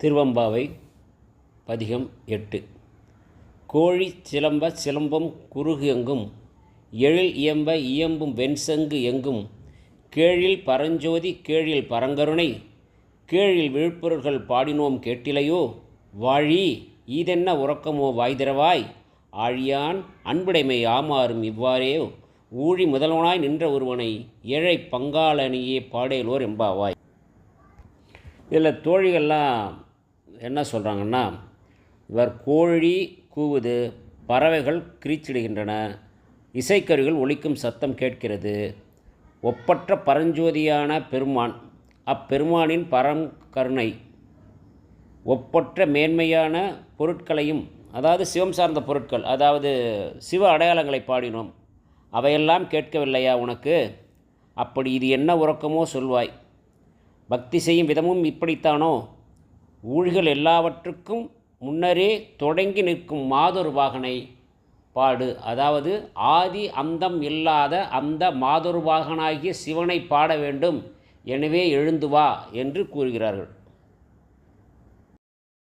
திருவம்பாவை பதிகம் எட்டு. கோழி சிலம்ப சிலம்பம் குறுகு எங்கும் எழில் இயம்ப இயம்பும் வெண்சங்கு எங்கும் கேழில் பரஞ்சோதி கேழில் பரங்கருணை கேழில் விழுப்புரர்கள் பாடினோம் கேட்டிலையோ வாழி ஈதென்ன உறக்கமோ வாய்திரவாய் ஆழியான் அன்புடைமை ஆமாறும் இவ்வாறே ஊழி முதல்வனாய் நின்ற ஒருவனை ஏழை பங்காளனியே பாடேலோர் எம்பாவாய் இதில் தோழிகள்லாம் என்ன சொல்கிறாங்கன்னா இவர் கோழி கூவுது பறவைகள் கிரீச்சிடுகின்றன இசைக்கருவிகள் ஒலிக்கும் சத்தம் கேட்கிறது ஒப்பற்ற பரஞ்சோதியான பெருமான் அப்பெருமானின் பரம் கருணை ஒப்பற்ற மேன்மையான பொருட்களையும் அதாவது சிவம் சார்ந்த பொருட்கள் அதாவது சிவ அடையாளங்களை பாடினோம் அவையெல்லாம் கேட்கவில்லையா உனக்கு? அப்படி இது என்ன உறக்கமோ சொல்வாய். பக்தி செய்யும் விதமும் இப்படித்தானோ? ஊழிகள் எல்லாவற்றுக்கும் முன்னரே தொடங்கி நிற்கும் மாதொரு வாகனை பாடு. அதாவது ஆதி அந்தம் இல்லாத அந்த மாதொரு வாகனாகிய சிவனை பாட வேண்டும். எனவே எழுந்து வா என்று கூறுகிறார்கள்.